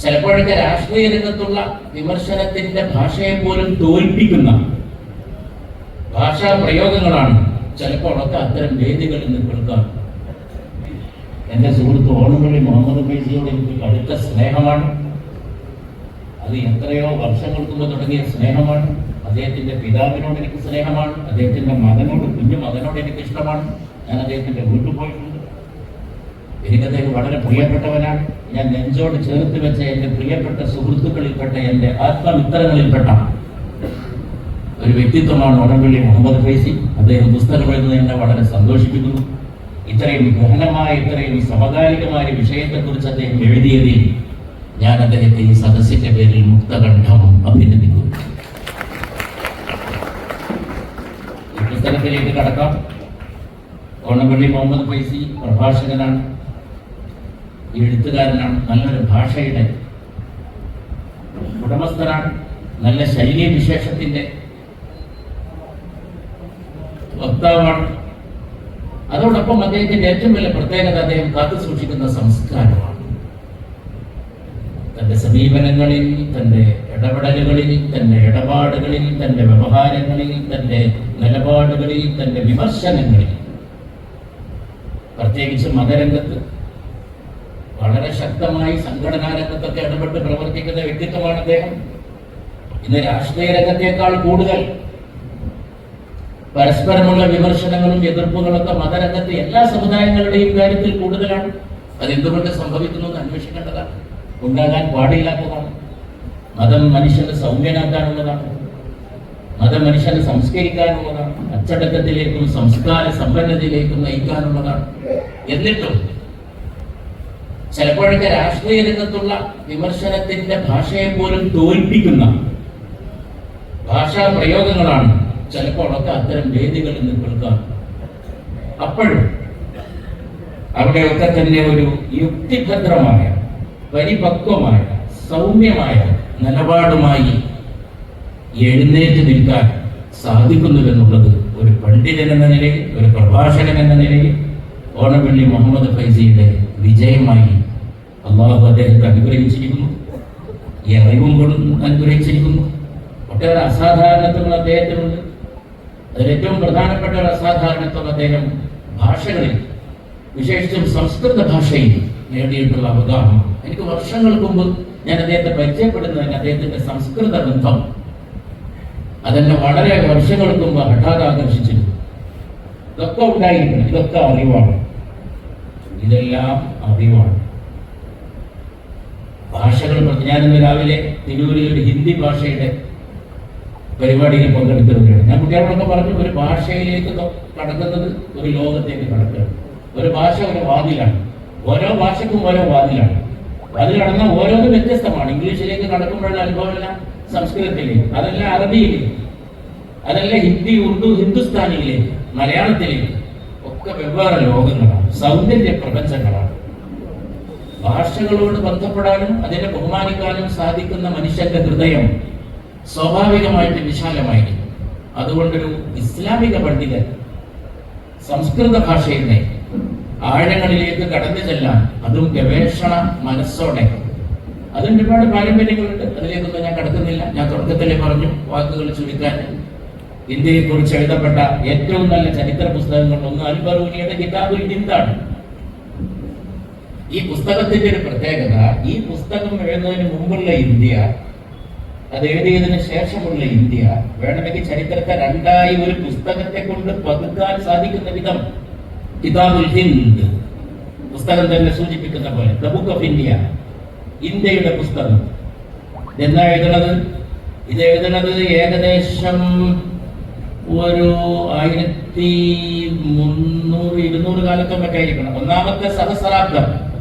ചിലപ്പോഴൊക്കെ രാഷ്ട്രീയ രംഗത്തുള്ള വിമർശനത്തിന്റെ ഭാഷയെ പോലും തോൽപ്പിക്കുന്ന ഭാഷാ പ്രയോഗങ്ങളാണ് ചിലപ്പോഴൊക്കെ അത്തരം വേദികളിൽ നിന്ന് കേൾക്കാം എന്റെ സുഹൃത്ത് ഓണമൊഴി മുഹമ്മദ് ഫൈസിയോട് എനിക്ക് കടുത്ത സ്നേഹമാണ്. അത് എത്രയോ വർഷങ്ങൾക്ക് മുമ്പ് തുടങ്ങിയ സ്നേഹമാണ്. അദ്ദേഹത്തിന്റെ പിതാവിനോട് എനിക്ക് സ്നേഹമാണ്. അദ്ദേഹത്തിന്റെ മകനോട് കുഞ്ഞു മകനോട് എനിക്ക് ഇഷ്ടമാണ്. ഞാൻ അദ്ദേഹത്തിന്റെ വീട്ടിൽ പോയിട്ടുണ്ട്. എനിക്ക് അദ്ദേഹം വളരെ പ്രിയപ്പെട്ടവനാണ്. ഞാൻ നെഞ്ചോട് ചേർത്ത് വെച്ച എന്റെ പ്രിയപ്പെട്ട സുഹൃത്തുക്കളിൽപ്പെട്ട എന്റെ ആത്മമിത്രങ്ങളിൽപ്പെട്ട ഒരു വ്യക്തിത്വമാണ് ഉടമ്പള്ളി മുഹമ്മദ് ഫൈസി. അദ്ദേഹം പുസ്തകം എഴുതുന്നത് എന്നെ വളരെ സന്തോഷിപ്പിക്കുന്നു. ഇത്രയും ഗഹനമായ ഇത്രയും സമകാലികമായ വിഷയത്തെക്കുറിച്ച് അദ്ദേഹം എഴുതിയതിൽ ഞാൻ അദ്ദേഹത്തെ ഈ സദസ്സിന്റെ പേരിൽ മുക്തകണ്ഠം അഭിനന്ദിക്കുന്നു. ഈ പുസ്തകത്തിലേക്ക് കടക്കാം. ഓണപ്പള്ളി മുഹമ്മദ് ഫൈസി പ്രഭാഷകനാണ്. എഴുത്തുകാരനാണ് നല്ലൊരു ഭാഷയുടെ ഉടമസ്ഥനാണ് നല്ല ശൈലി വിശേഷത്തിന്റെ വക്താവാണ്. അതോടൊപ്പം അദ്ദേഹത്തിന്റെ ഏറ്റവും വലിയ പ്രത്യേകത അദ്ദേഹം കാത്തു സൂക്ഷിക്കുന്ന സംസ്കാരമാണ്. തന്റെ സമീപനങ്ങളിൽ തന്റെ ഇടപെടലുകളിൽ തന്റെ ഇടപാടുകളിൽ തന്റെ വ്യവഹാരങ്ങളിൽ തന്റെ നിലപാടുകളിൽ തന്റെ വിമർശനങ്ങളിൽ. പ്രത്യേകിച്ച് മതരംഗത്ത് വളരെ ശക്തമായി സംഘടനാ രംഗത്തൊക്കെ ഇടപെട്ട് പ്രവർത്തിക്കുന്ന വ്യക്തിത്വമാണ് അദ്ദേഹം. ഇന്ന് രാഷ്ട്രീയ രംഗത്തേക്കാൾ കൂടുതൽ പരസ്പരമുള്ള വിമർശനങ്ങളും എതിർപ്പുകളൊക്കെ മതരംഗത്ത് എല്ലാ സമുദായങ്ങളുടെയും കാര്യത്തിൽ കൂടുതലാണ്. അതെന്തുകൊണ്ട് സംഭവിക്കുന്നു എന്ന് അന്വേഷിക്കേണ്ടതാണ്. ഉണ്ടാകാൻ പാടില്ലാത്തതാണ്. മതം മനുഷ്യനെ സൗമ്യനാക്കാനുള്ളതാണ്. മതം മനുഷ്യനെ സംസ്കരിക്കാനുള്ളതാണ്. അച്ചടക്കത്തിലേക്കും സംസ്കാര സമ്പന്നതയിലേക്കും നയിക്കാനുള്ളതാണ്. എന്നിട്ടും ചിലപ്പോഴൊക്കെ രാഷ്ട്രീയ രംഗത്തുള്ള വിമർശനത്തിന്റെ ഭാഷയെ പോലും തോൽപ്പിക്കുന്ന ഭാഷാ പ്രയോഗങ്ങളാണ് ചിലപ്പോഴൊക്കെ അത്തരം വേദികളിൽ നിന്ന് കേൾക്കാം അപ്പോഴും അവിടെയൊക്കെ തന്നെ ഒരു യുക്തിഭദ്രമായ പരിപക്വമായ സൗമ്യമായ നിലപാടുമായി എഴുന്നേറ്റ് നിൽക്കാൻ സാധിക്കുന്നുവെന്നുള്ളത് ഒരു പണ്ഡിതൻ എന്ന നിലയിൽ ഒരു പ്രഭാഷകൻ എന്ന നിലയിൽ ഓണപ്പള്ളി മുഹമ്മദ് ഫൈസിയുടെ വിജയമായി അള്ളാഹു അദ്ദേഹത്തെ അനുഗ്രഹിച്ചിരിക്കുന്നു. ഈ അറിവും അനുഗ്രഹിച്ചിരിക്കുന്നു. ഒട്ടേറെ അസാധാരണത്വങ്ങൾ അദ്ദേഹത്തിനുണ്ട്. അതിൽ ഏറ്റവും പ്രധാനപ്പെട്ട ഒരു അസാധാരണത്വം അദ്ദേഹം ഭാഷകളിൽ വിശേഷിച്ചും സംസ്കൃത ഭാഷയിൽ നേടിയിട്ടുള്ള അവഗാഹം. എനിക്ക് വർഷങ്ങൾക്ക് മുമ്പ് ഞാൻ അദ്ദേഹത്തെ പരിചയപ്പെടുന്നതിന് അദ്ദേഹത്തിന്റെ സംസ്കൃത ബന്ധം അതെന്നെ വളരെ വർഷങ്ങൾക്ക് മുമ്പ് ഹഠാത് ആകർഷിച്ചിരുന്നു. ഇതൊക്കെ ഉണ്ടായിരിക്കണം ഇതൊക്കെ അറിവാണ്. ഇതെല്ലാം അറിവാണ്. ഭാഷകൾ ഞാൻ രാവിലെ തിരൂരിൽ ഹിന്ദി ഭാഷയുടെ പരിപാടിയിൽ പങ്കെടുത്തിരുകയാണ് ഞാൻ കുട്ടികളോടൊക്കെ പറഞ്ഞു ഒരു ഭാഷയിലേക്ക് കടക്കുന്നത് ഒരു ലോകത്തേക്ക് കടക്കുക. ഒരു ഭാഷ ഒരു വാതിലാണ്. ഓരോ ഭാഷക്കും ഓരോ വാതിലാണ്. വാതിൽ കടന്ന ഓരോന്നും വ്യത്യസ്തമാണ്. ഇംഗ്ലീഷിലേക്ക് കടക്കുമ്പോഴുള്ള അനുഭവമെല്ലാം സംസ്കൃതത്തിലേക്ക്. അതല്ല അറബിയിലേക്ക്. അതല്ല ഹിന്ദി ഉറുദു ഹിന്ദുസ്ഥാനിയിലേക്ക് മലയാളത്തിലേക്ക്. ഒക്കെ വെവ്വേറെ ലോകങ്ങളാണ്. സൗന്ദര്യ പ്രപഞ്ചങ്ങളാണ്. ഭാഷകളോട് ബന്ധപ്പെടാനും അതിനെ ബഹുമാനിക്കാനും സാധിക്കുന്ന മനുഷ്യന്റെ ഹൃദയം സ്വാഭാവികമായിട്ട് വിശാലമായിരിക്കും. അതുകൊണ്ടൊരു ഇസ്ലാമിക പണ്ഡിതൻ സംസ്കൃത ഭാഷയിലെ ആഴങ്ങളിലേക്ക് കടന്നു ചെല്ലാൻ അതും ഗവേഷണ മനസ്സോടെ. അതിന് ഒരുപാട് പാരമ്പര്യങ്ങളുണ്ട്. അതിലേക്കൊന്നും ഞാൻ കടക്കുന്നില്ല. ഞാൻ തുടക്കത്തിലെ പറഞ്ഞു വാക്കുകൾ ചുരുക്കാൻ. ഇന്ത്യയെക്കുറിച്ച് എഴുതപ്പെട്ട ഏറ്റവും നല്ല ചരിത്ര പുസ്തകങ്ങളിൽ ഒന്ന് അൽബറൂനിയുടെ കിതാബുൽ ഹിന്ദാണ് ഈ പുസ്തകത്തിന്റെ ഒരു പ്രത്യേകത ഈ പുസ്തകം എഴുതുന്നതിന് മുമ്പുള്ള ഇന്ത്യ അത് എഴുതിയതിനു ശേഷമുള്ള ഇന്ത്യ വേണമെങ്കിൽ ചരിത്രത്തെ രണ്ടായി ഒരു പുസ്തകത്തെ കൊണ്ട് പകുക്കാൻ സാധിക്കുന്ന വിധം കിതാബുൽ ഹിന്ദ് പുസ്തകം തന്നെ സൂചിപ്പിക്കുന്ന പോലെ ദ ബുക്ക് ഓഫ് ഇന്ത്യ ഇന്ത്യയുടെ പുസ്തകം. എന്നാ എഴുതണത്? ഇത് എഴുതണത് ഏകദേശം ഒരു ആയിരത്തി മുന്നൂറ് ഇരുന്നൂറ് കാലത്തൊക്കെ ആയിരിക്കണം. ഒന്നാമത്തെ സഹസ്രാബ്ദം.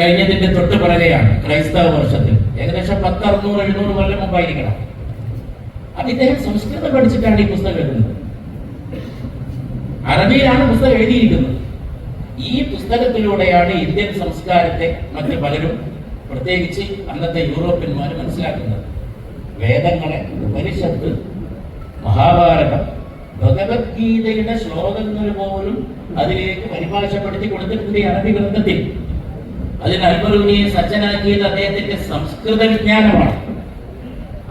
കഴിഞ്ഞതിന്റെ തൊട്ട് പിറകെയാണ് ക്രൈസ്തവ വർഷത്തിൽ. ഏകദേശം പത്ത് അറുന്നൂറ് എഴുന്നൂറ് കൊല്ലം മുമ്പായിരിക്കണം. അപ്പൊ ഇദ്ദേഹം സംസ്കൃതം പഠിച്ചിട്ടാണ് ഈ പുസ്തകം എഴുതുന്നത്. അറബിയിലാണ് പുസ്തകം എഴുതിയിരിക്കുന്നത്. ഈ പുസ്തകത്തിലൂടെയാണ് ഇന്ത്യൻ സംസ്കാരത്തെ മറ്റ് പലരും പ്രത്യേകിച്ച് അന്നത്തെ യൂറോപ്യന്മാർ മനസ്സിലാക്കുന്നത്. വേദങ്ങളെ ഉപനിഷത്ത് മഹാഭാരതം ഭഗവത്ഗീതയുടെ ശ്ലോകങ്ങൾ പോലും അതിലേക്ക് പരിഭാഷപ്പെടുത്തി കൊടുത്തിട്ടുണ്ട് ഈ അറബി ഗ്രന്ഥത്തിൽ. അതിന് അൽബറൂനിയെ സജ്ജനാക്കിയത് അദ്ദേഹത്തിന്റെ സംസ്കൃത വിജ്ഞാനമാണ്.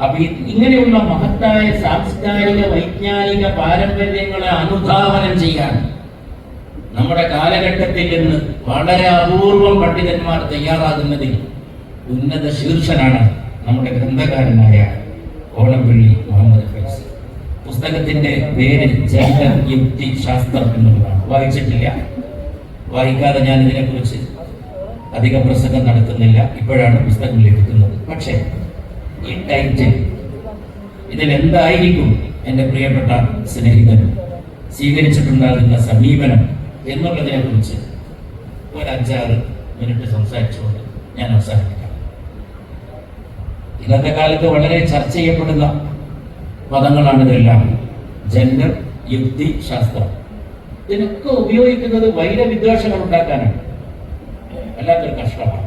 അപ്പൊ ഇങ്ങനെയുള്ള മഹത്തായ സാംസ്കാരിക വൈജ്ഞാനിക പാരമ്പര്യങ്ങളെ അനുധാവനം ചെയ്യാൻ നമ്മുടെ കാലഘട്ടത്തിൽ നിന്ന് വളരെ അപൂർവം പണ്ഡിതന്മാർ തയ്യാറാകുന്നതിൽ ഉന്നത ശീർഷനാണ് നമ്മുടെ ഗ്രന്ഥകാരനായ ഓണപ്പള്ളി മുഹമ്മദ് ഫൈസി പുസ്തകത്തിന്റെ പേര് ജൈന യുക്തി ശാസ്ത്രം എന്നുള്ളതാണ്. വായിച്ചിട്ടില്ല? വായിക്കാതെ ഞാൻ ഇതിനെക്കുറിച്ച് അധിക പ്രസംഗം നടത്തുന്നില്ല. ഇപ്പോഴാണ് പുസ്തകം ലഭിക്കുന്നത്. പക്ഷേ ഈ ടൈറ്റിൽ ഇതിൽ എന്തായിരിക്കും എന്റെ പ്രിയപ്പെട്ട സ്നേഹിതൻ? സ്വീകരിച്ചിട്ടുണ്ടാകുന്ന സമീപനം എന്നുള്ളതിനെ കുറിച്ച് ഒരു അഞ്ചാറ് മിനിറ്റ് സംസാരിച്ചുകൊണ്ട് ഞാൻ അവസാനിപ്പിക്കാം. ഇന്നത്തെ കാലത്ത് വളരെ ചർച്ച ചെയ്യപ്പെടുന്ന പദങ്ങളാണ് ഇതെല്ലാം. ജെൻഡർ യുക്തി ശാസ്ത്രം. ഇതിനൊക്കെ ഉപയോഗിക്കുന്നത് വൈര വൈരവിദ്വേഷങ്ങൾ ഉണ്ടാക്കാനാണ്. വല്ലാത്തൊരു കഷ്ടമാണ്.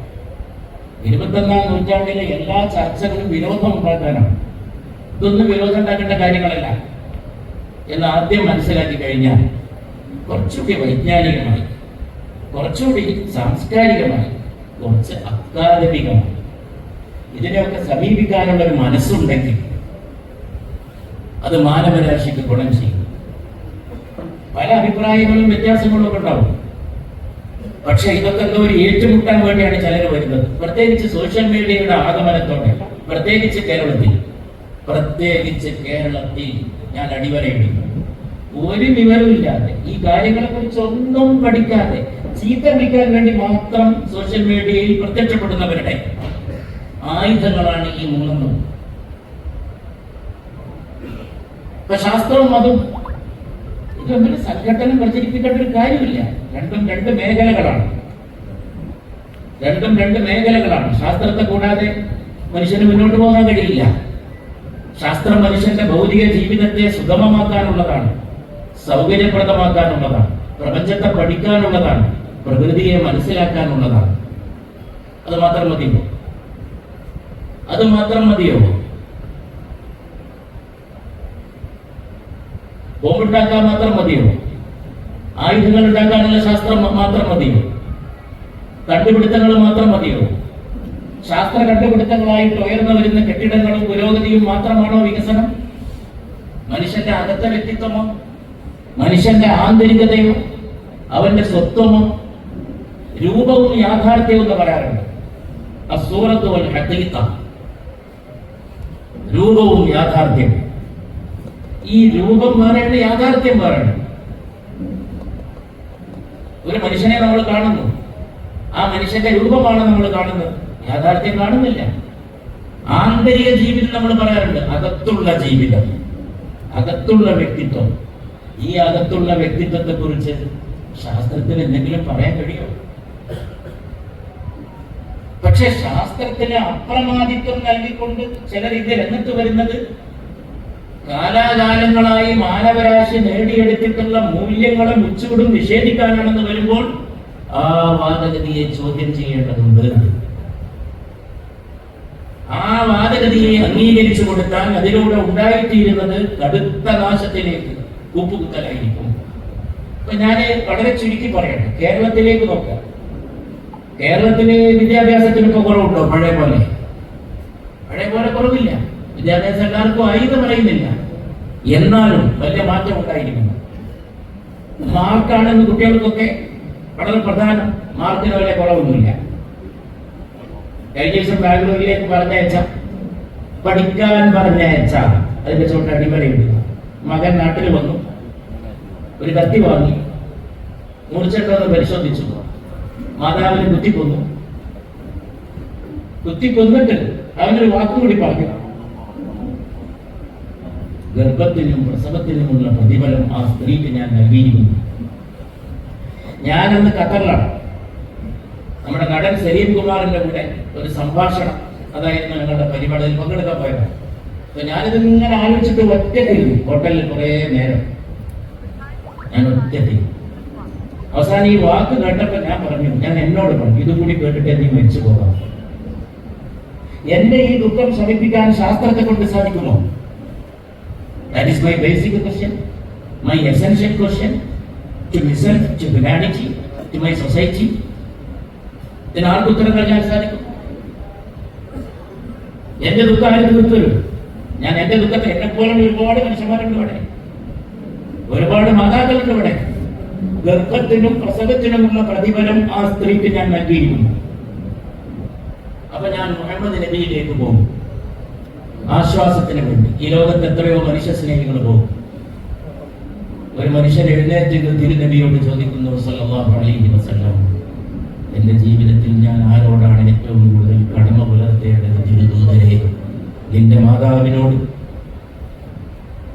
ഇരുപത്തൊന്നാം നൂറ്റാണ്ടിലെ എല്ലാ ചർച്ചകളും വിരോധം ഉണ്ടാക്കാനാണ്. ഇതൊന്നും വിരോധം ഉണ്ടാക്കേണ്ട കാര്യങ്ങളല്ല. എന്ന് ആദ്യം മനസ്സിലാക്കി കഴിഞ്ഞാൽ കുറച്ചുകൂടി വൈജ്ഞാനികമായി കുറച്ചുകൂടി സാംസ്കാരികമായി കുറച്ച് അക്കാദമികമായി ഇതിനെയൊക്കെ സമീപിക്കാനുള്ള ഒരു മനസ്സുണ്ടെങ്കിൽ അത് മാനവരാശിക്ക് ഗുണം ചെയ്യും. പല അഭിപ്രായങ്ങളും വ്യത്യാസങ്ങളും ഒക്കെ ഉണ്ടാവും. പക്ഷെ ഇതൊക്കെ എന്തോ ഒരു ഏറ്റുമുട്ടാൻ വേണ്ടിയാണ് ചിലർ വരുന്നത്. പ്രത്യേകിച്ച് സോഷ്യൽ മീഡിയയുടെ ആഗമനത്തോടെ പ്രത്യേകിച്ച് കേരളത്തിൽ. പ്രത്യേകിച്ച് കേരളത്തിൽ ഞാൻ അടിവരയിടുന്നു. ഒരു വിവരമില്ലാതെ ഈ കാര്യങ്ങളെ കുറിച്ച് ഒന്നും പഠിക്കാതെ ചീത്ത വിളിക്കാൻ വേണ്ടി മാത്രം സോഷ്യൽ മീഡിയയിൽ പ്രത്യക്ഷപ്പെടുന്നവരുടെ ആയുധങ്ങളാണ് ഈ ഇപ്പൊ ശാസ്ത്രവും അതും ഇത് തമ്മിൽ സംഘടനം പ്രചരിപ്പിക്കേണ്ട ഒരു കാര്യമില്ല. രണ്ടും രണ്ട് മേഖലകളാണ്. രണ്ടും രണ്ട് മേഖലകളാണ്. ശാസ്ത്രത്തെ കൂടാതെ മനുഷ്യന് മുന്നോട്ട് പോകാൻ കഴിയില്ല. ശാസ്ത്രം മനുഷ്യന്റെ ഭൗതിക ജീവിതത്തെ സുഗമമാക്കാനുള്ളതാണ്. സൗകര്യപ്രദമാക്കാനുള്ളതാണ്. പ്രപഞ്ചത്തെ പഠിക്കാനുള്ളതാണ്. പ്രകൃതിയെ മനസ്സിലാക്കാനുള്ളതാണ്. അത് മാത്രം മതിയോ? അത് മാത്രം മതിയോ? ബോംബുണ്ടാക്കാൻ മാത്രം മതിയോ? ആയുധങ്ങൾ ഉണ്ടാക്കാനുള്ള ശാസ്ത്രം മാത്രം മതിയോ? കണ്ടുപിടുത്തങ്ങൾ മാത്രം മതിയോ? ശാസ്ത്ര കണ്ടുപിടുത്തങ്ങളായിട്ട് ഉയർന്നു വരുന്ന കെട്ടിടങ്ങളും പുരോഗതിയും മാത്രമാണോ വികസനം? മനുഷ്യന്റെ അകത്ത വ്യക്തിത്വമോ? മനുഷ്യന്റെ ആന്തരികതയോ? അവന്റെ സ്വത്വമോ? രൂപവും യാഥാർത്ഥ്യവും എന്ന് പറയാറുണ്ട്. അസൂറത്ത് വൽ രൂപവും യാഥാർത്ഥ്യവും. ഈ രൂപം മാറേണ്ട യാഥാർത്ഥ്യം മാറണം. ഒരു മനുഷ്യനെ നമ്മൾ കാണുന്നു. ആ മനുഷ്യന്റെ രൂപമാണ് നമ്മൾ കാണുന്നത്. യാഥാർത്ഥ്യം കാണുന്നില്ല. ആന്തരിക ജീവിതം നമ്മൾ പറയാറുണ്ട് അകത്തുള്ള ജീവിതം. അകത്തുള്ള വ്യക്തിത്വം. ഈ അകത്തുള്ള വ്യക്തിത്വത്തെ കുറിച്ച് ശാസ്ത്രത്തിന് എന്തെങ്കിലും പറയാൻ കഴിയോ പക്ഷെ ശാസ്ത്രത്തിന് അപ്രമാദിത്വം നൽകിക്കൊണ്ട് ചിലർ ഇത് രംഗത്ത് വരുന്നത് കാലാകാലങ്ങളായി മാനവരാശി നേടിയെടുത്തിട്ടുള്ള മൂല്യങ്ങളും ഉച്ചൂടും നിഷേധിക്കാനാണെന്ന് വരുമ്പോൾ ആ വാദഗതിയെ ചോദ്യം ചെയ്യേണ്ടതുണ്ട്. ആ വാദഗതിയെ അംഗീകരിച്ചു കൊടുത്താൽ അതിലൂടെ ഉണ്ടായിത്തീരുന്നത് കടുത്ത നാശത്തിലേക്ക് കൂപ്പുകുത്തലായിരിക്കും. ഇപ്പൊ ഞാൻ വളരെ ചുരുക്കി പറയട്ടെ. കേരളത്തിലേക്ക് നോക്കാം. കേരളത്തിലെ വിദ്യാഭ്യാസത്തിന് ഇപ്പൊ കുറവുണ്ടോ? പഴയ പോലെ? പഴയ പോലെ കുറവില്ല. വിദ്യാഭ്യാസം എല്ലാവർക്കും എന്ന് പറയുന്നില്ല എന്നാലും വലിയ മാറ്റം ഉണ്ടായിരിക്കുന്നു. മാർക്കാണെന്ന് കുട്ടികൾക്കൊക്കെ വളരെ പ്രധാനം. മാർക്കിന് വലിയ കുറവൊന്നുമില്ല. കഴിഞ്ഞ ദിവസം ബാംഗ്ലൂരിലേക്ക് പറഞ്ഞയച്ച പഠിക്കാൻ പറഞ്ഞയച്ച അതിന്റെ ചോട്ട് അടിപൊളിയുണ്ട്. മകൻ നാട്ടിൽ വന്നു. ഒരു കത്തി വാങ്ങി. മുറിച്ചിട്ടൊന്ന് പരിശോധിച്ചു. മാതാവിനെ കുത്തിക്കൊന്നു. കുത്തിക്കൊന്നിട്ട് അവനൊരു വാക്കും കൂടി പറഞ്ഞു. ഗർഭത്തിനും പ്രസവത്തിനുമുള്ള പ്രതിഫലം ആ സ്ത്രീക്ക് ഞാൻ നൽകിയിരിക്കുന്നു. ഞാനന്ന് ഖത്തറിലാണ്. നമ്മുടെ നടൻ സലീം കുമാറിന്റെ കൂടെ ഒരു സംഭാഷണം അതായിരുന്നു ഞങ്ങളുടെ പരിപാടിയിൽ പങ്കെടുക്കാൻ പോയത്. അപ്പൊ ഞാനിതിങ്ങനെ ആലോചിച്ചിട്ട് ഒറ്റയ്ക്കിരുന്നു ഹോട്ടലിൽ കുറേ നേരം. ഞാൻ ഒറ്റയ്ക്ക് അവസാനം ഈ വാക്ക് കേട്ടപ്പോൾ ഞാൻ പറഞ്ഞു ഞാൻ എന്നോട് പറഞ്ഞു ഇത് കൂടി കേട്ടിട്ട് നീ മരിച്ചു പോകാം. എന്റെ ഈ ദുഃഖം ശമിപ്പിക്കാൻ ശാസ്ത്രത്തെ കൊണ്ട് സാധിക്കുമോ? That is my basic question, my essential question to myself to humanity to my society ഇതിന് ആർക്ക് ഉത്തരം നൽകാൻ സാധിക്കും? എന്റെ ദുഃഖം ആര് തീർത്തരും ഞാൻ എന്റെ ദുഃഖത്തെ എന്നെ പോലെ ഒരുപാട് മനുഷ്യന്മാരുണ്ട് ഇവിടെ. ഒരുപാട് മാതാക്കളുണ്ട് ഇവിടെ. ഗർഭത്തിനും പ്രസവത്തിനുമുള്ള പ്രതിഫലം ആ സ്ത്രീക്ക് ഞാൻ നൽകിയിരുന്നു അപ്പൊ ഞാൻ മുഹമ്മദ് നബിയിലേക്ക് പോകും. ആശ്വാസത്തിന് വേണ്ടി. ഈ ലോകത്ത് എത്രയോ മനുഷ്യ സ്നേഹികൾ പോകും. ഒരു മനുഷ്യൻ എഴുന്നേറ്റ് തിരുനബിയോട് ചോദിക്കുന്നു സല്ലല്ലാഹു അലൈഹി വസല്ലം എന്റെ ജീവിതത്തിൽ ഞാൻ ആരോടാണ് ഏറ്റവും കൂടുതൽ കടമ പുലർത്തേണ്ടത് തിരുദൂതരെ നിന്റെ മാതാവിനോട്.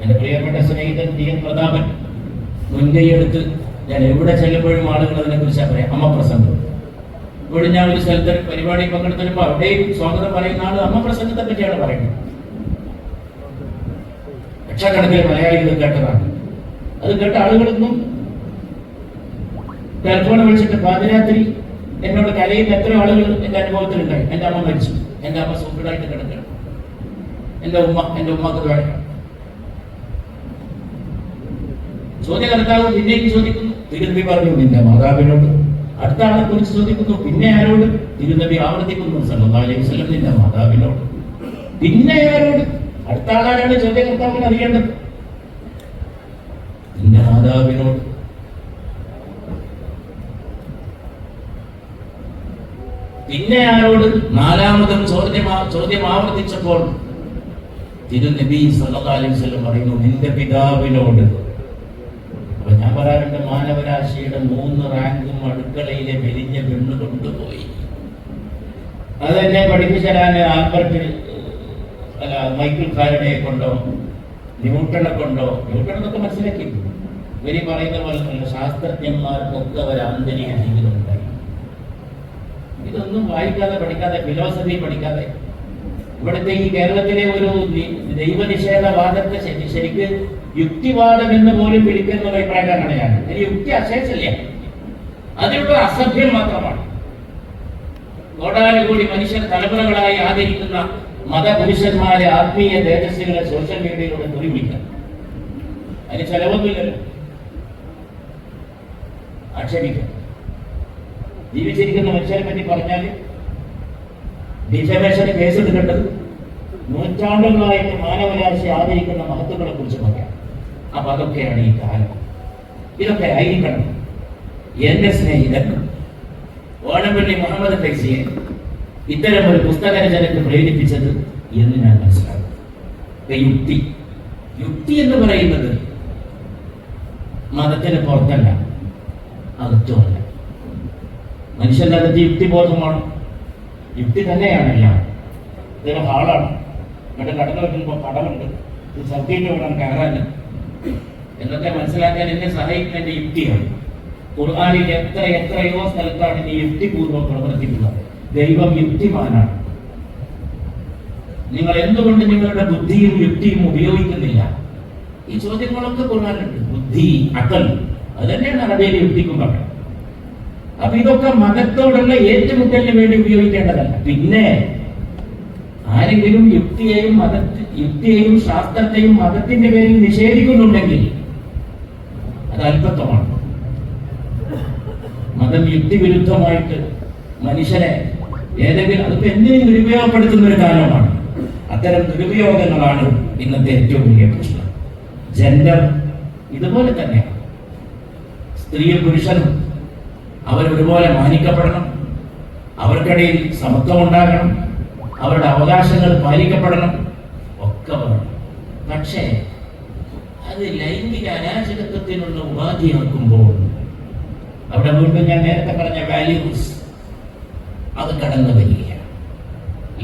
എന്റെ പ്രിയപ്പെട്ട സ്നേഹിതൻ ടി എൻ പ്രതാപൻ മുൻകൈയെടുത്ത് ഞാൻ എവിടെ ചെല്ലുമ്പോഴും ആളുകൾ അതിനെ കുറിച്ച് പറയാം. അമ്മ പ്രസംഗം. ഇവിടെ ഞാൻ ഒരു സ്ഥലത്ത് പരിപാടി പങ്കെടുത്തപ്പോ അവിടെയും സ്വാഗതം പറയുന്ന ആൾ അമ്മ പ്രസംഗത്തെ പറ്റിയാണ് പറയുന്നത്. ലക്ഷക്കണക്കിന് മലയാളികൾ കേട്ടതാണ്. അത് കേട്ട ആളുകളൊന്നും ടെലിഫോൺ വിളിച്ചിട്ട് പാതിരാത്രി എന്നോട് കരയുന്ന എത്ര ആളുകൾ എന്റെ അനുഭവത്തിലുണ്ടായി. എന്റെ അമ്മ മരിച്ചു. എന്റെ അമ്മ സൂപ്പറായിട്ട് കിടക്കണം എന്റെ ഉമ്മ എന്റെ ഉമ്മക്ക് വേണം ചോദ്യകർത്താവ് പിന്നെയും ചോദിക്കുന്നു. തിരുനബി പറഞ്ഞു നിന്റെ മാതാവിനോട് അടുത്ത ആളെ കുറിച്ച് ചോദിക്കുന്നു. പിന്നെ ആരോട്? തിരുനബി ആവർത്തിക്കുന്നു സല്ലല്ലാഹു അലൈഹി വസല്ലം നിന്റെ മാതാവിനോട്. പിന്നെ ആരോട്? അടുത്ത ആളാരാണ് ചോദ്യകർത്താവിന് അറിയേണ്ടത്? നിന്റെ മാതാവിനോട്. പിന്നെ ആരോട്? നാലാമതും ചോദ്യം ആ- ചോദ്യം ആവർത്തിച്ചപ്പോൾ തിരുനബി വസല്ലം പറയുന്നു നിന്റെ പിതാവിനോട്. അപ്പൊ ഞാൻ പറയാറുണ്ട് മാനവരാശിയുടെ മൂന്ന് റാങ്കും അടുക്കളയിലെ മെലിഞ്ഞ പെണ്ണ് കൊണ്ടുപോയി. അതെന്നെ പഠിപ്പിച്ചു തരാൻ ആൽബർട്ട് അല്ല മൈക്കിൾ ഫാരഡയെ കൊണ്ടോ ന്യൂട്ടണെ കൊണ്ടോ ന്യൂട്ടൺ എന്നൊക്കെ മനസ്സിലാക്കി ഇവർ പറയുന്ന പോലെ തന്നെ ശാസ്ത്രജ്ഞന്മാർക്കൊക്കെ ഒരു ആന്തരിക ജീവിതം ഉണ്ടായി ഇതൊന്നും വായിക്കാതെ പഠിക്കാതെ ഫിലോസഫി പഠിക്കാതെ ഇവിടുത്തെ ഈ കേരളത്തിലെ ഒരു ദൈവനിഷേധവാദത്തെ ശരി- ശരിക്ക് യുക്തിവാദം എന്ന് പോലും വിളിക്കുന്ന ഒരു അഭിപ്രായക്കാരനാണ് യുക്തി അശേഷല്ല അതിനുള്ള അസഭ്യം മാത്രമാണ്. കോടാനുകൂടി മനുഷ്യർ തലമുറകളായി ആദരിക്കുന്ന മതപുരുഷന്മാരെ ആത്മീയ തേജസ്വികളെ സോഷ്യൽ മീഡിയയിലൂടെ തുറിവിക്കാം അതിന് ചെലവൊന്നുമില്ലല്ലോ ആക്ഷേപിക്കാം ജീവിച്ചിരിക്കുന്ന മനുഷ്യരെ പറ്റി പറഞ്ഞാൽ ഡിഫമേഷന് കേസ് എടുക്കേണ്ടത് നൂറ്റാണ്ടുകളായിട്ട് മാനവരാശി ആദരിക്കുന്ന മഹത്വങ്ങളെ കുറിച്ച് പറയാം. അപ്പൊ അതൊക്കെയാണ് ഈ കാലം. ഇതൊക്കെ ആയിരിക്കണം. എന്റെ സ്നേഹിതൻ. ഓണപ്പള്ളി മുഹമ്മദ് ഫൈസിയെ ഇത്തരം ഒരു പുസ്തകരചനക്ക് പ്രേരിപ്പിച്ചത് എന്ന് ഞാൻ മനസ്സിലാക്കും യുക്തി. യുക്തി എന്ന് പറയുന്നത് മതത്തിന് പുറത്തല്ല അകത്തുമല്ല. മനുഷ്യന്റെ അകത്ത് യുക്തിബോധമാണ് യുക്തി തന്നെയാണ് എല്ലാം. ഇതൊരു ഹാളാണ്. ഇവിടെ കടന്നു വെക്കുമ്പോൾ കടമുണ്ട്. ഇത് സർക്കിട്ട് വേണം കയറാൻ എന്നൊക്കെ മനസ്സിലാക്കാൻ എന്നെ സഹായിക്കുന്ന എന്റെ യുക്തിയാണ്. ഖുർആാനിൽ എത്ര എത്രയോ സ്ഥലത്താണ് ഈ യുക്തിപൂർവം പ്രവർത്തിക്കുന്നത്. ദൈവം യുക്തിമാനാണ്. നിങ്ങൾ എന്തുകൊണ്ട് നിങ്ങളുടെ ബുദ്ധിയും യുക്തിയും ഉപയോഗിക്കുന്നില്ല? ഈ ചോദ്യങ്ങളൊക്കെ കൊള്ളാനുണ്ട്. ബുദ്ധി അകൽ അത് തന്നെയാണ് യുക്തിക്കും പറഞ്ഞത് അപ്പൊ ഇതൊക്കെ മതത്തോടുള്ള ഏറ്റുമുട്ടലിന് വേണ്ടി ഉപയോഗിക്കേണ്ടതല്ല. പിന്നെ ആരെങ്കിലും യുക്തിയെയും മത യുക്തിയെയും ശാസ്ത്രത്തെയും മതത്തിന്റെ പേരിൽ നിഷേധിക്കുന്നുണ്ടെങ്കിൽ അത് അല്പത്വമാണ് മതം യുക്തിവിരുദ്ധമായിട്ട് മനുഷ്യനെ ഏതെങ്കിലും അതിപ്പോ എന്തിനും ദുരുപയോഗപ്പെടുത്തുന്ന ഒരു കാലമാണ്. അത്തരം ദുരുപയോഗങ്ങളാണ് ഇന്നത്തെ ഏറ്റവും വലിയ പ്രശ്നം. ജെൻഡർ ഇതുപോലെ തന്നെ. സ്ത്രീയും പുരുഷനും അവർ ഒരുപോലെ മാനിക്കപ്പെടണം. അവർക്കിടയിൽ സമത്വം ഉണ്ടാകണം. അവരുടെ അവകാശങ്ങൾ പാലിക്കപ്പെടണം. ഒക്കെ വേണം. പക്ഷേ അത് ലൈംഗിക അരാജകത്വത്തിനുള്ള ഉപാധിയാക്കുമ്പോൾ അവിടെ വീണ്ടും ഞാൻ നേരത്തെ പറഞ്ഞ വാല്യൂസ് അത് കടന്നു വരികയാണ്.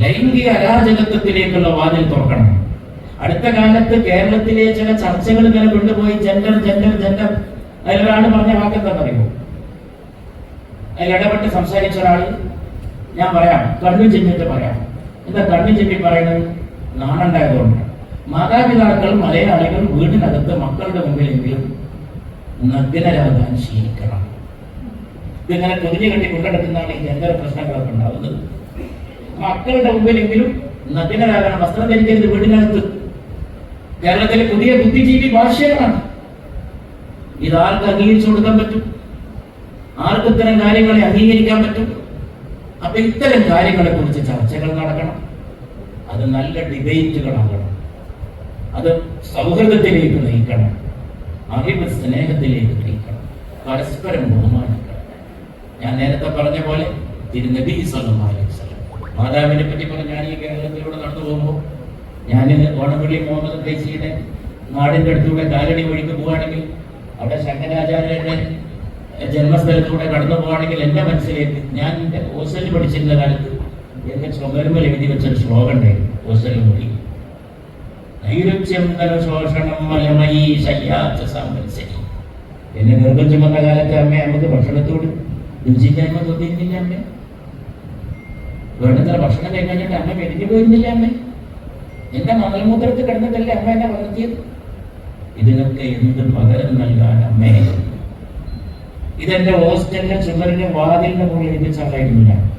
ലൈംഗിക അരാജകത്വത്തിലേക്കുള്ള വാതിൽ തുറക്കണം. അടുത്ത കാലത്ത് കേരളത്തിലെ ചില ചർച്ചകൾ ഇങ്ങനെ കൊണ്ടുപോയി ജെൻഡർ ജെൻഡർ ജെൻഡർ അതിലൊരാൾ പറഞ്ഞ വാക്കെന്താ പറയുമോ അതിൽ ഇടപെട്ട് സംസാരിച്ച ഒരാൾ ഞാൻ പറയാം. കണ്ണു ചിമ്മിട്ട് പറയാം. എന്താ കണ്ണു ചിമ്മി പറയുന്നത്? നാണുണ്ടായതുകൊണ്ട്. മാതാപിതാക്കൾ മലയാളികൾ വീടിനകത്ത് മക്കളുടെ മുമ്പിലെങ്കിലും നഗ്നരാകാൻ ശീലിക്കണം. ഇതിങ്ങനെ പൊതിഞ്ഞു കെട്ടി കൊണ്ടെടുക്കുന്നതാണ് ഈ ജെൻഡർ പ്രശ്നങ്ങളൊക്കെ ഉണ്ടാവുന്നത്. മക്കളുടെ മുമ്പിലെങ്കിലും നഗ്നരാകണം വസ്ത്രം ധരിക്കരുത് വീടിനകത്ത്. കേരളത്തിലെ പുതിയ ബുദ്ധിജീവി ഭാഷകളാണ് ഇത് ആർക്ക് അംഗീകരിച്ചു കൊടുക്കാൻ പറ്റും? ആർക്ക് ഇത്തരം കാര്യങ്ങളെ അംഗീകരിക്കാൻ പറ്റും? അപ്പൊ ഇത്തരം കാര്യങ്ങളെ കുറിച്ച് ചർച്ചകൾ നടക്കണം. അത് നല്ല ഡിബേറ്റുകളാകണം. അത് സൗഹൃദത്തിലേക്ക് നയിക്കണം. അറിവ് സ്നേഹത്തിലേക്ക് നയിക്കണം. പരസ്പരം ബഹുമാനിക്കണം ഞാൻ നേരത്തെ പറഞ്ഞ പോലെ തിരുനബി മാതാവിനെ പറ്റി പറഞ്ഞ ഞാൻ ഈ കേരളത്തിലൂടെ നടന്നു പോകുമ്പോൾ ഞാൻ ഓണപ്പള്ളി മുഹമ്മദ് ദേശിയുടെ നാടിന്റെ അടുത്തൂടെ കാലടി വഴിക്ക് പോവുകയാണെങ്കിൽ അവിടെ ശങ്കരാചാര്യരുടെ ജന്മസ്ഥലത്തൂടെ കടന്നു പോവുകയാണെങ്കിൽ എന്റെ മനസ്സിലേക്ക് ഞാൻ എന്റെ ഹോസ്റ്റലിൽ പഠിച്ചിരുന്ന കാലത്ത് എന്റെ ചുമരുമൽ എഴുതി വെച്ചൊരു ശ്ലോകം ഉണ്ടായിരുന്നു ഹോസ്റ്റലിൽ കൂടി നൈരുച്യം ശോഷണം മലമയി ശയ്യാച്ച സാമ്പത്സരി. എന്നെ കാലത്ത് അമ്മ നമുക്ക് ഭക്ഷണത്തോട് രുചിക്കാൻ തോന്നിയിരുന്നില്ല അമ്മേ? വേണ്ടത്ര ഭക്ഷണം കഴിഞ്ഞിട്ട് അമ്മ മെലിഞ്ഞു പോയിരുന്നില്ല അമ്മ? എന്റെ മണൽമൂത്രത്തിൽ കിടന്നിട്ടല്ലേ അമ്മ എന്നെ വളർത്തിയത് ഇതിനൊക്കെ എന്ത് പകരം നൽകാൻ അമ്മേ? ഇതെന്റെ ഹോസ്റ്റലിന്റെ ചുമരിന്റെ വാതിലിന്റെ മുകളിൽ ഞാൻ.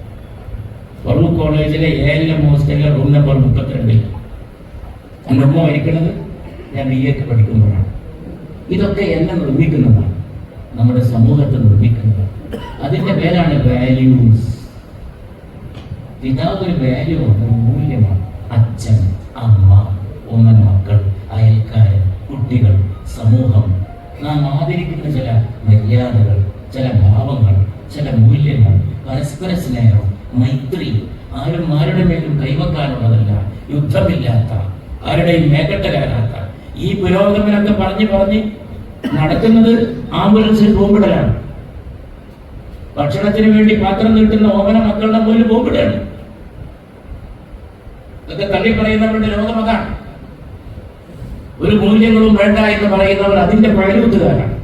ഫറൂഖ് കോളേജിലെ എ ഹോസ്റ്റലിലെ റൂം നമ്പർ മുപ്പത്തിരണ്ടിൽ. എന്റെ ഉമ്മ മരിക്കുന്നത് ഞാൻ ബി എക്ക് പഠിക്കുമ്പോഴാണ്. ഇതൊക്കെ എന്നെ നിർമ്മിക്കുന്നതാണ്. നമ്മുടെ സമൂഹത്തെ നിർമ്മിക്കുന്നതാണ്. അതിന്റെ പേരാണ് വാല്യൂസ് പിതാവ് ഒരു വാല്യൂ ഉണ്ട് മൂല്യമാണ് അച്ഛൻ അമ്മ ഒന്നൻ മക്കൾ അയൽക്കാരൻ കുട്ടികൾ സമൂഹം. നാം ആദരിക്കുന്ന ചില മര്യാദകൾ ചില ഭാവങ്ങൾ ചില മൂല്യങ്ങൾ പരസ്പര സ്നേഹം മൈത്രി. ആരും ആരുടെ മേലും കൈവക്കാനുള്ളതല്ല യുദ്ധമില്ലാത്ത ആരുടെയും മേക്കട്ട കയറാത്ത ഈ പുരോഗമനൊക്കെ പറഞ്ഞ് പറഞ്ഞ് നടക്കുന്നത് ആംബുലൻസിൽ ബോംബിടലാണ് ഭക്ഷണത്തിന് വേണ്ടി പാത്രം നീട്ടുന്ന ഓമന മക്കളുടെ പോലും ബോംബിടാണ് ഇതൊക്കെ തള്ളി പറയുന്നവരുടെ ലോകം അതാണ്. ഒരു മൂല്യങ്ങളും വേണ്ട എന്ന് പറയുന്നവർ അതിന്റെ പഴലൂത്തുകാരാണ്.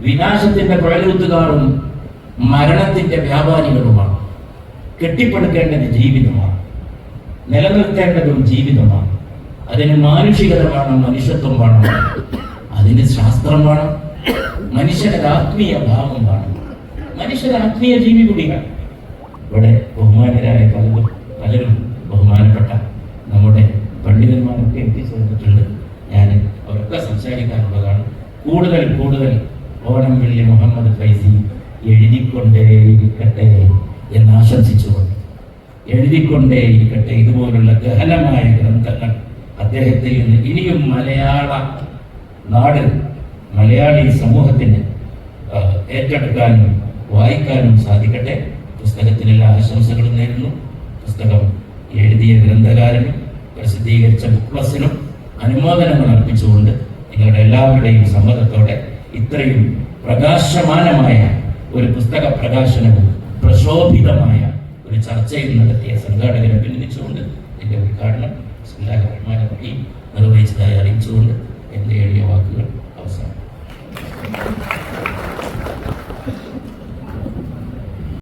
വിനാശത്തിന്റെ പഴലൂത്തുകാരും മരണത്തിന്റെ വ്യാപാരികളുമാണ്. കെട്ടിപ്പടുക്കേണ്ടത് ജീവിതമാണ്. നിലനിർത്തേണ്ടതും ജീവിതമാണ്. അതിന് മാനുഷികത വേണം മനുഷ്യത്വം വേണം. അതിന് ശാസ്ത്രം വേണം. മനുഷ്യന്റെ ആത്മീയ ഭാവം വേണം. മനുഷ്യർ രാഷ്ട്രീയ ജീവി കൂടിയാണ് ഇവിടെ ബഹുമാനരായ പലരും പലരും ബഹുമാനപ്പെട്ട നമ്മുടെ പണ്ഡിതന്മാരൊക്കെ എത്തിച്ചേർന്നിട്ടുണ്ട്. ഞാൻ അവരൊക്കെ സംസാരിക്കാനുള്ളതാണ്. കൂടുതൽ കൂടുതൽ ഓണം വെള്ളി മുഹമ്മദ് ഫൈസി എഴുതിക്കൊണ്ടേയിരിക്കട്ടെ എന്ന് ആശംസിച്ചുകൊണ്ട്. എഴുതിക്കൊണ്ടേയിരിക്കട്ടെ ഇതുപോലുള്ള ഗഹനമായ ഗ്രന്ഥങ്ങൾ അദ്ദേഹത്തിൽ നിന്ന് ഇനിയും മലയാള നാട് മലയാളി സമൂഹത്തിന് ഏറ്റെടുക്കാനും വായിക്കാനും സാധിക്കട്ടെ. പുസ്തകത്തിനെല്ലാ ആശംസകളും നേരുന്നു. പുസ്തകം എഴുതിയ ഗ്രന്ഥകാരനും പ്രസിദ്ധീകരിച്ച ബുക്ക് പ്ലസിനും അനുമോദനങ്ങൾ അർപ്പിച്ചുകൊണ്ട് നിങ്ങളുടെ എല്ലാവരുടെയും സമ്മതത്തോടെ ഇത്രയും പ്രകാശമാനമായ ഒരു പുസ്തക പ്രകാശനവും പ്രശോഭിതമായ ഒരു ചർച്ചയും നടത്തിയ സംഘാടകരെ അഭിനന്ദിച്ചുകൊണ്ട് എന്റെ ഉദ്ഘാടനം സംഘാടകരമായി നിർവഹിച്ചതായി അറിയിച്ചുകൊണ്ട് എന്റെ എഴുതിയ വാക്കുകൾ അവസാനം